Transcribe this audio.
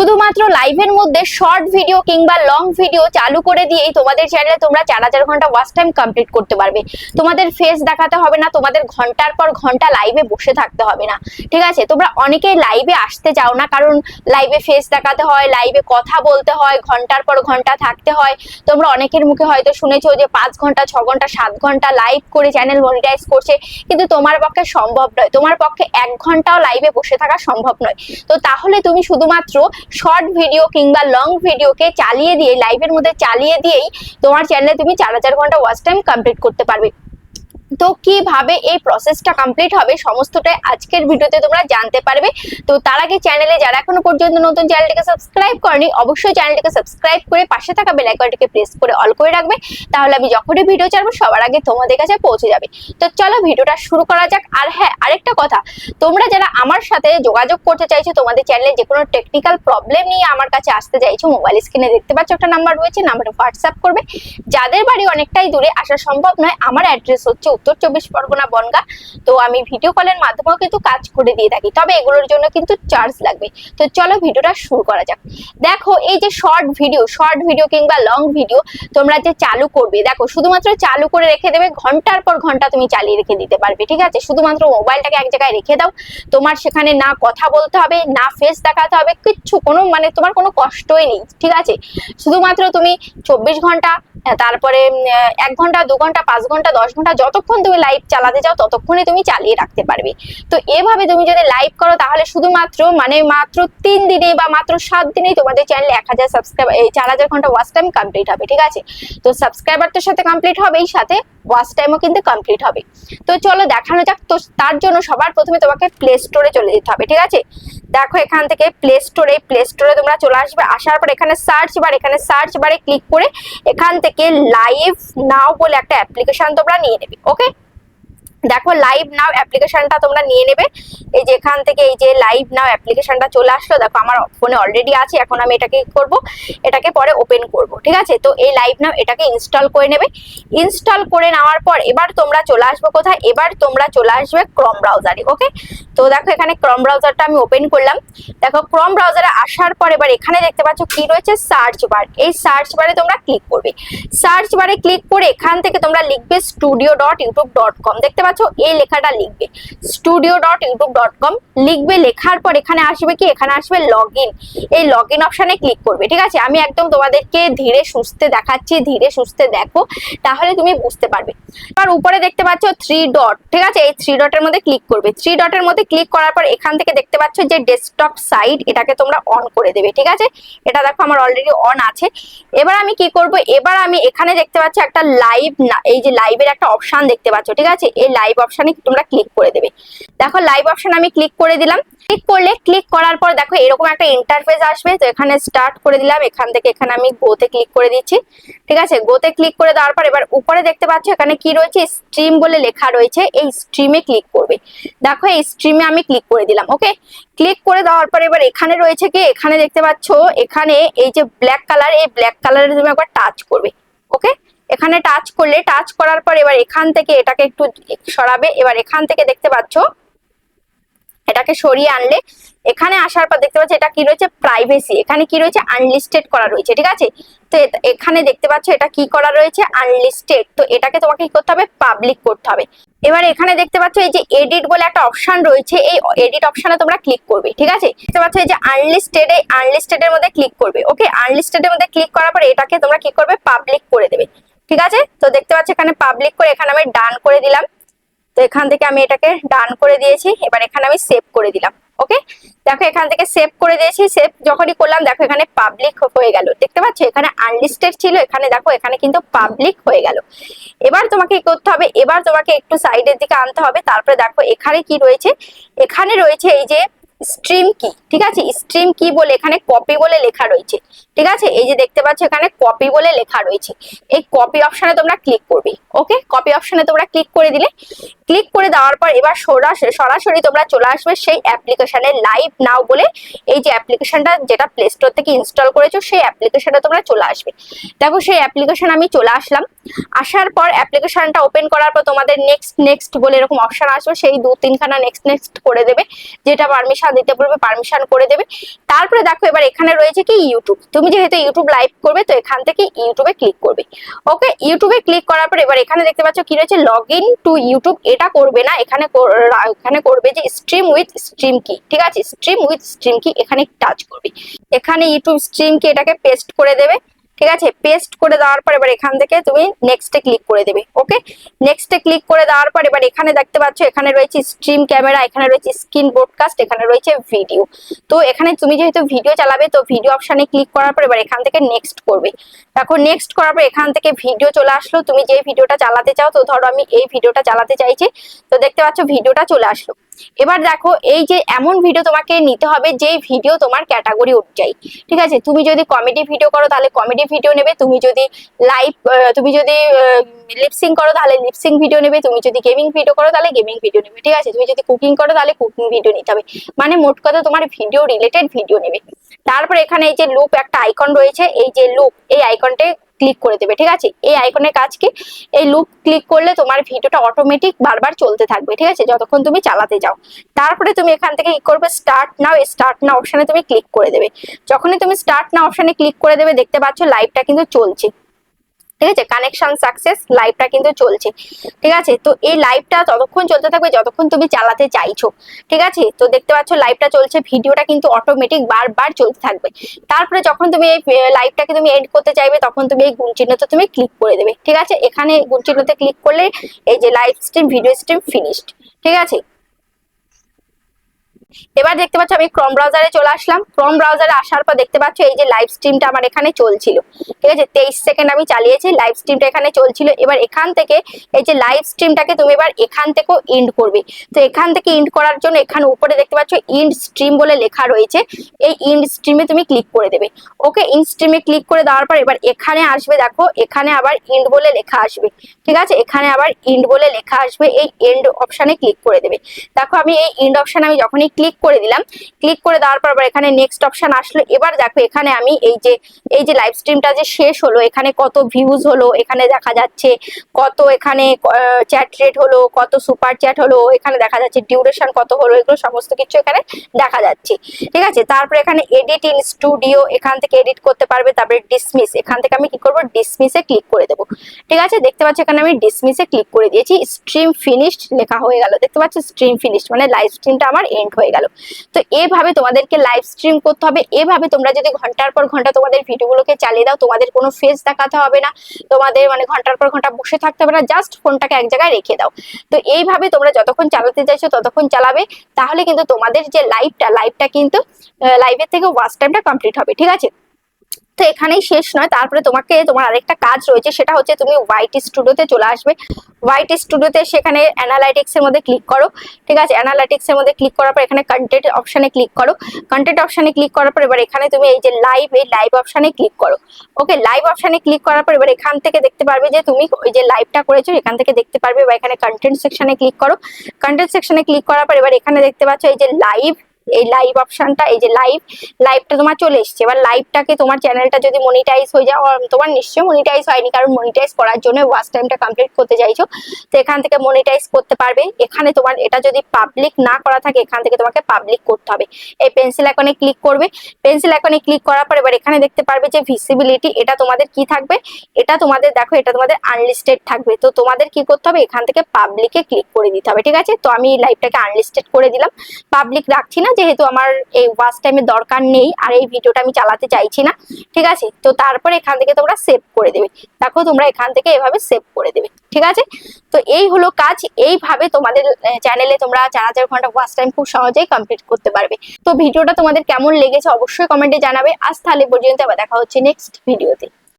শুধুমাত্র লাইভের মধ্যে শর্ট ভিডিও কিংবা লং ভিডিও চালু করে দিয়েই তোমাদের চ্যানেলে তোমরা চার হাজার ঘণ্টা ওয়াচ টাইম কমপ্লিট করতে পারবে। তোমাদের ফেস দেখাতে হবে না, তোমাদের ঘণ্টার পর ঘণ্টা লাইভে বসে থাকতে হবে না। ঠিক আছে? তোমরা অনেকেই লাইভে আসতে চাও না, কারণ লাইভে ফেস দেখাতে হয় লাইভে কথা বলতে হয়, ঘণ্টার পর ঘণ্টা থাকতে হয়। তোমরা অনেকের মুখে হয়তো শুনেছো যে পাঁচ ঘণ্টা, ছ ঘণ্টা, সাত ঘণ্টা লাইভ করে চ্যানেল মনিটাইজ করছে, কিন্তু তোমার পক্ষে সম্ভব নয়। তোমার পক্ষে এক ঘন্টাও লাইভে বসে থাকা সম্ভব নয়। তো তাহলে তুমি শুধুমাত্র শর্ট ভিডিও কিংবা লং ভিডিওকে চালিয়ে দিয়ে লাইভের মধ্যে চালিয়ে দিয়েই তোমার চ্যানেলে তুমি চার হাজার ঘণ্টা ওয়াচ টাইম কমপ্লিট করতে পারবে। তো কীভাবে এই প্রসেসটা কমপ্লিট হবে সমস্তটাই আজকের ভিডিওতে তোমরা জানতে পারবে। তো তার আগে চ্যানেলে যারা এখনও পর্যন্ত নতুন চ্যানেলটিকে সাবস্ক্রাইব করেনি, অবশ্যই চ্যানেলটিকে সাবস্ক্রাইব করে পাশে থাকা বেল আইকনটিকে প্রেস করে অল করে রাখবে। তাহলে আমি যখনই ভিডিও ছাড়বো, সবার আগে তোমাদের কাছে পৌঁছে যাবে। তো চলো ভিডিওটা শুরু করা যাক। আর হ্যাঁ আরেকটা কথা, তোমরা যারা আমার সাথে যোগাযোগ করতে চাইছো, তোমাদের চ্যানেলে যে কোনো টেকনিক্যাল প্রবলেম নিয়ে আমার কাছে আসতে চাইছো মোবাইল স্ক্রিনে দেখতে পাচ্ছ একটা নাম্বার রয়েছে নাম্বারে হোয়াটসঅ্যাপ করবে। যাদের বাড়ি অনেকটাই দূরে, আসা সম্ভব নয়, আমার অ্যাড্রেস হচ্ছে উত্তর চব্বিশ পরগনা বনগা। তো আমি ভিডিও কলের মাধ্যমেও কিন্তু কাজ করে দিয়ে থাকি। তবে এগুলোর জন্য কিন্তু চার্জ লাগবে। তো চলো ভিডিওটা শুরু করা যাক। দেখো, এই যে শর্ট ভিডিও শর্ট ভিডিও কিংবা লং ভিডিও তোমরা যে চালু করবে, দেখো, শুধুমাত্র চালু করে রেখে দেবে, ঘণ্টার পর ঘণ্টা তুমি চালিয়ে রেখে দিতে পারবে, ঠিক আছে? শুধুমাত্র মোবাইলটাকে এক জায়গায় রেখে দাও। তোমার সেখানে না কথা বলতে হবে, না ফেস দেখাতে হবে, কিচ্ছু কোনো মানে তোমার কোনো কষ্টই নেই, ঠিক আছে? শুধুমাত্র তুমি চব্বিশ ঘণ্টা, তারপরে এক ঘণ্টা, দু ঘণ্টা, পাঁচ ঘণ্টা, দশ ঘণ্টা যতক্ষণ তুমি লাইভ চালাতে চাও, ততক্ষণে তুমি চালিয়ে রাখতে পারবে। তো এভাবে তুমি যদি লাইভ করো, তাহলে শুধুমাত্র মানে মাত্র তিন দিনে বা মাত্র সাত দিনেই তোমাদের চ্যানেলে এক হাজার সাবস্ক্রাইবার চার হাজার ঘণ্টা ওয়াচ টাইম কমপ্লিট হবে, ঠিক আছে? তো সাবস্ক্রাইবার সাথে কমপ্লিট হবেই, সাথে ওয়াচ টাইমও কিন্তু কমপ্লিট হবে। তো চলো দেখানো যাক। তো তার জন্য সবার প্রথমে তোমাকে প্লে স্টোরে চলে যেতে হবে, ঠিক আছে? দেখো এখান থেকে প্লে স্টোরে প্লে স্টোরে তোমরা চলে আসবে। আসার পর এখানে সার্চ বার এখানে সার্চ বারে ক্লিক করে এখান থেকে লাইভ নাও বলে একটা অ্যাপ্লিকেশন তোমরা নিয়ে নেবে ওকে দেখো লাইভ নাও অ্যাপ্লিকেশনটা তোমরা নিয়ে নেবে। এই যে এখান থেকে এই যে লাইভ নাও অ্যাপ্লিকেশনটা চলে আসলো, দেখো আমার ফোনে অলরেডি আছে, এখন আমি এটাকে করব? এটাকে পরে ওপেন করব, ঠিক আছে? তো এই লাইভ নাও এটাকে ইনস্টল করে নেবে। ইনস্টল করে নেওয়ার পর এবার তোমরা চলে আসবে কোথায়? এবার তোমরা চলে আসবে ক্রম ব্রাউজারে ওকে তো দেখো এখানে ক্রম ব্রাউজারটা আমি ওপেন করলাম। দেখো ক্রম ব্রাউজারে আসার পর এবার এখানে দেখতে পাচ্ছ কি রয়েছে? সার্চ বার এই সার্চ বারে তোমরা ক্লিক করবে। সার্চ বারে ক্লিক করে এখান থেকে তোমরা লিখবে studio dot YouTube dot com দেখতে পাচ্ছ এই লেখাটা লিখবে। Studio dot YouTube dot com লিখবে, লেখার পর এখানে আসবে কি? এখানে আসবে লগ ইন এই লগ ইন অপশানে ক্লিক করবে। ঠিক আছে? আমি একদম তোমাদেরকে ধীরে সুস্থে দেখাচ্ছি, ধীরে সুস্থে দেখো, তাহলে তুমি বুঝতে পারবে। এবার উপরে দেখতে পাচ্ছ থ্রি ডট ঠিক আছে? এই থ্রি ডটের মধ্যে ক্লিক করবে। থ্রি ডটের মধ্যে ক্লিক করার পর এখান থেকে দেখতে পাচ্ছ যে ডেস্কটপ সাইট এটাকে তোমরা অন করে দেবে। ঠিক আছে? এটা দেখো আমার অলরেডি অন আছে। এবার আমি কি করব? এবার আমি এখানে দেখতে পাচ্ছ একটা লাইভ না, এই যে লাইভের একটা অপশন দেখতে পাচ্ছ। ঠিক আছে? এই লাইভ অপশনে তোমরা ক্লিক করে দেবে। দেখো লাইভ অপশন আমি ক্লিক করে দিলাম। ক্লিক করলে ক্লিক করার পর দেখো এরকম একটা ইন্টারফেস আসবে তো এখানে স্টার্ট করে দিলাম, এখান থেকে এখানে আমি গোতে ক্লিক করে দিচ্ছি। ঠিক আছে? গোতে ক্লিক করে দেওয়ার পর এবার উপরে দেখতে পাচ্ছ এখানে কি রয়েছে? স্ট্রিম বলে লেখা রয়েছে। এই স্ট্রিমে ক্লিক করবে। দেখো এই স্ট্রিমে আমি ক্লিক করে দিলাম ওকে ক্লিক করে দেওয়ার পর এবার এখানে রয়েছে কি? এখানে দেখতে পাচ্ছ, এখানে এই যে ব্ল্যাক কালার এই ব্ল্যাক কালারের তুমি একবার টাচ করবে ওকে এখানে টাচ করলে টাচ করার পর এবার এখান থেকে এটাকে একটু সরাবে। এবার এখান থেকে দেখতে পাচ্ছ, এটাকে সরিয়ে আনলে, এখানে আসার পর দেখতে পাচ্ছ এটা কি রয়েছে? প্রাইভেসি এখানে কি রয়েছে? আনলিস্টেড করা রয়েছে, ঠিক আছে? তো এখানে দেখতে পাচ্ছ এটা কি করা রয়েছে? আনলিস্টেড তো এটাকে তোমাকে কি করতে হবে? পাবলিক করতে হবে। এবার এখানে দেখতে পাচ্ছ এই যে এডিট বলে একটা অপশন রয়েছে, এই এডিট অপশনে তোমরা ক্লিক করবে, ঠিক আছে? দেখতে পাচ্ছ এই যে আনলিস্টেড এই আনলিস্টেড এর মধ্যে ক্লিক করবে ওকে আনলিস্টেড এর মধ্যে ক্লিক করার পর এটাকে তোমরা কি করবে? পাবলিক করে দেবে। ঠিক আছে? তো দেখতে পাচ্ছ এখানে পাবলিক করে এখানে আমি ডান করে দিলাম। তো এখান থেকে আমি এটাকে ডান করে দিয়েছি। এবার এখানে আমি সেভ করে দিলাম। ওকে দেখো এখান থেকে সেভ করে দিয়েছি। সেভ যখনই করলাম, দেখো এখানে পাবলিক হয়ে গেল। দেখতে পাচ্ছ? এখানে আনলিস্টেড ছিল। এখানে দেখো, এখানে কিন্তু পাবলিক হয়ে গেল। এবার তোমাকে করতে হবে? এবার তোমাকে একটু সাইডের দিকে আনতে হবে। তারপরে দেখো, এখানে কি রয়েছে? এখানে রয়েছে এই যে স্ট্রিম কি ঠিক আছে? স্ট্রিম কি বলে এখানে কপি বলে লেখা রয়েছে। ঠিক আছে? এই যে দেখতে পাচ্ছ এখানে কপি বলে লেখা রয়েছে। এই কপি অপশনে তোমরা ক্লিক করবে ওকে কপি অপশনে তোমরা ক্লিক করে দিলে ক্লিক করে দেওয়ার পর এবার সরাসরি তোমরা চলে আসবে সেই অ্যাপ্লিকেশনে লাইভ নাও বলে এই যে অ্যাপ্লিকেশনটা যেটা প্লে স্টোর থেকে ইনস্টল করেছ, সেই অ্যাপ্লিকেশনে তোমরা চলে আসবে। দেখো সেই অ্যাপ্লিকেশন আমি চলে আসলাম। আসার পর অ্যাপ্লিকেশনটা ওপেন করার পর তোমাদের নেক্সট নেক্সট বলে এরকম অপশন আসবে, সেই দু তিনখানা নেক্সট নেক্সট করে দেবে, যেটা পারমিশন পারমিশন দিতে বলবে পারমিশন করে দেবে। তারপরে দেখো এবার এখানে রয়েছে কি ইউটিউব তুমি যেহেতু ইউটিউব লাইভ করবে, তো এখান থেকে ইউটিউবে ক্লিক করবে। ওকে ইউটিউবে ক্লিক করার পর এবার এখানে দেখতে পাচ্ছ কি রয়েছে? লগ ইন টু ইউটিউব এটা করবে না। এখানে এখানে করবে যে স্ট্রিম উইথ স্ট্রিম কি ঠিক আছে? স্ট্রিম উইথ স্ট্রিম কি এখানে টাচ করবে। এখানে ইউটিউব স্ট্রিম কি এটাকে পেস্ট করে দেবে। ঠিক আছে? পেস্ট করে দেওয়ার পর এবার এখান থেকে তুমি নেক্সটে ক্লিক করে দেবে ওকে নেক্সটে ক্লিক করে দেওয়ার পর এবার এখানে দেখতে পাচ্ছ, এখানে রয়েছে স্ট্রিম ক্যামেরা এখানে রয়েছে স্ক্রিন ব্রডকাস্ট এখানে রয়েছে ভিডিও তো এখানে তুমি যেহেতু ভিডিও চালাবে, তো ভিডিও অপশনে ক্লিক করার পর এবার এখান থেকে নেক্সট করবে। দেখো নেক্সট করার পর এখান থেকে ভিডিও চলে আসলো, তুমি যে ভিডিওটা চালাতে চাও, তো ধরো আমি এই ভিডিওটা চালাতে চাইছি, তো দেখতে পাচ্ছ ভিডিওটা চলে আসলো। এবার দেখো, এই যে এমন ভিডিও তোমাকে নিতে হবে, যেই ভিডিও তোমার ক্যাটাগরি অনুযায়ী। ঠিক আছে? তুমি যদি কমেডি ভিডিও করো, তাহলে কমেডি ভিডিও নেবে। তুমি যদি লাইভ তুমি যদি লিপসিং করো, তাহলে লিপসিং ভিডিও নেবে। তুমি যদি গেমিং ভিডিও করো, তাহলে গেমিং ভিডিও নেবে। ঠিক আছে? তুমি যদি কুকিং করো, তাহলে কুকিং ভিডিও নিতে হবে। মানে মোট কথা তোমার ভিডিও রিলেটেড ভিডিও নেবে। তারপর এখানে এই যে লুপ একটা আইকন রয়েছে। এই যে লুপ এই আইকনটে ক্লিক করে দেবে, ঠিক আছে? এই আইকনের কাজ কি এই লুপ ক্লিক করলে তোমার ভিডিওটা অটোমেটিক বারবার চলতে থাকবে, ঠিক আছে? যতক্ষণ তুমি চালাতে যাও। তারপরে তুমি এখান থেকে কি করবে? স্টার্ট নাও স্টার্ট না অপশানে তুমি ক্লিক করে দেবে। যখনই তুমি স্টার্ট না অপশানে ক্লিক করে দেবে, দেখতে পাচ্ছ লাইভটা কিন্তু চলছে। ঠিক আছে? কানেকশন সাকসেস লাইভটা কিন্তু চলছে। ঠিক আছে? তো এই লাইভটা ততক্ষণ চলতে থাকবে, যতক্ষণ তুমি চালাতে চাইছো। ঠিক আছে? তো দেখতে পাচ্ছ লাইভটা চলছে, ভিডিওটা কিন্তু অটোমেটিক বারবার চলতে থাকবে। তারপরে যখন তুমি এই লাইভটাকে তুমি এন্ড করতে চাইবে, তখন তুমি এই গুণ চিহ্নতে তুমি ক্লিক করে দেবে। ঠিক আছে? এখানে গুণ চিহ্নতে ক্লিক করলে এই যে live stream video stream finished ঠিক আছে? এবার দেখতে পাচ্ছ আমি ক্রম ব্রাউজারে চলে আসলাম। ক্রম ব্রাউজারে আসার পর দেখতে পাচ্ছ এই যে লাইভ স্ট্রিমটা আমার এখানে চলছিল। ঠিক আছে? তেইশ সেকেন্ড আমি চালিয়েছি লাইভ স্ট্রিমটা এখানে চলছিল। এবার এখান থেকে এই যে লাইভ স্ট্রিমটাকে তুমি এবার এখান থেকেও ইন্ড করবে। তো এখান থেকে ইন্ড করার জন্য এখানে উপরে দেখতে পাচ্ছ ইন্ড স্ট্রিম বলে লেখা রয়েছে। এই ইন্ড স্ট্রিমে তুমি ক্লিক করে দেবে। ওকে ইন্ড স্ট্রিমে ক্লিক করে দেওয়ার পর এবার এখানে আসবে, দেখো, এখানে আবার ইন্ড বলে লেখা আসবে। ঠিক আছে? এখানে আবার ইন্ড বলে লেখা আসবে। এই এন্ড অপশনে ক্লিক করে দেবে। দেখো আমি এই ইন্ড অপশন আমি যখনই ক্লিক করে দিলাম। ক্লিক করে দেওয়ার পর আবার এখানে নেক্সট অপশন আসলো। এবার দেখো এখানে আমি এই যে এই যে লাইভ স্ট্রিমটা যে শেষ হলো, এখানে কত ভিউজ হলো, এখানে দেখা যাচ্ছে কত এখানে চ্যাট রেট হলো, কত সুপার চ্যাট হলো, এখানে দেখা যাচ্ছে ডিউরেশন কত হলো, এগুলো সমস্ত কিছু এখানে দেখা যাচ্ছে। ঠিক আছে? তারপরে এখানে এডিট ইন স্টুডিও এখান থেকে এডিট করতে পারবে, তারপরে ডিসমিস এখান থেকে আমি কি করব? ডিসমিসে ক্লিক করে দেবো। ঠিক আছে? দেখতে পাচ্ছ এখানে আমি ডিসমিসে ক্লিক করে দিয়েছি। স্ট্রিম ফিনিশড লেখা হয়ে গেল। দেখতে পাচ্ছ স্ট্রিম ফিনিশড মানে লাইভ স্ট্রিমটা আমার এন্ড হয়ে গেল তো এভাবে তোমাদেরকে লাইভ স্ট্রিম করতে হবে। এভাবে তোমরা যদি ঘণ্টার পর ঘণ্টা তোমাদের ভিডিওগুলোকে চালিয়ে দাও, তোমাদের কোনো ফেস দেখাতে হবে না। তোমাদের মানে ঘণ্টার পর ঘণ্টা বসে থাকতে হবে না জাস্ট ফোনটাকে এক জায়গায় রেখে দাও। তো এইভাবে তোমরা যতক্ষণ চালাতে চাইছো ততক্ষণ চালাবে। তাহলে কিন্তু তোমাদের যে লাইভটা লাইভটা কিন্তু লাইভের থেকে ওয়াচ টাইমটা কমপ্লিট হবে। ঠিক আছে? তো এখানেই শেষ নয়। তারপরে তোমাকে তোমার আরেকটা কাজ রয়েছে, সেটা হচ্ছে তুমি হোয়াইট স্টুডিওতে চলে আসবে। হোয়াইট স্টুডিওতে সেখানে অ্যানালাইটিক্স এর মধ্যে ক্লিক করো। ঠিক আছে? অ্যানালাইটিক্স এর মধ্যে ক্লিক করার পর এখানে কন্টেন্ট অপশনে ক্লিক করো। কন্টেন্ট অপশনে ক্লিক করার পর এবার এখানে তুমি এই যে লাইভ এই লাইভ অপশনে ক্লিক করো। ওকে লাইভ অপশনে ক্লিক করার পর এবার এখান থেকে দেখতে পারবে যে তুমি ওই যে লাইভটা করেছ, এখান থেকে দেখতে পারবে বা এখানে কন্টেন্ট সেকশনে ক্লিক করো। কন্টেন্ট সেকশনে ক্লিক করার পর এবার এখানে দেখতে পাচ্ছ এই যে লাইভ এই লাইভ অপশনটা এই যে লাইভ লাইভটা তোমার চলে এসছে। এবার লাইভটাকে তোমার চ্যানেলটা যদি মনিটাইজ হয়ে আর তোমার নিশ্চয়ই মনিটাইজ হয়নি, কারণ মনিটাইজ করার জন্য ওয়াচ টাইমটা কমপ্লিট করতে চাইছো। তো এখান থেকে মনিটাইজ করতে পারবে। এখানে তোমার এটা যদি পাবলিক না করা থাকে, এখান থেকে তোমাকে পাবলিক করতে হবে। এই পেন্সিল আইকনে ক্লিক করবে। পেন্সিল আইকনে ক্লিক করার পর এবার এখানে দেখতে পারবে যে ভিসিবিলিটি এটা তোমাদের কি থাকবে? এটা তোমাদের, দেখো, এটা তোমাদের আনলিস্টেড থাকবে। তো তোমাদের কি করতে হবে? এখান থেকে পাবলিকে ক্লিক করে দিতে হবে, ঠিক আছে? তো আমি লাইভটাকে আনলিস্টেড করে দিলাম। পাবলিক রাখছি না। যেহেতু আমার এই ওয়াচ টাইমের দরকার নেই, আর এই ভিডিওটা আমি চালাতে চাইছি না, ঠিক আছে? তো তারপরে এখান থেকে তোমরা সেভ করে দেবে। দেখো তোমরা এখান থেকে এভাবে সেভ করে দেবে, ঠিক আছে? তো এই হলো কাজ, এইভাবে তোমাদের চ্যানেলে তোমরা চার হাজার ঘণ্টা ওয়াচ টাইম খুব সহজেই কমপ্লিট করতে পারবে। তো ভিডিওটা তোমাদের কেমন লেগেছে অবশ্যই কমেন্টে জানাবে। আজ তাহলে পর্যন্ত আবার দেখা হচ্ছে নেক্সট ভিডিওতে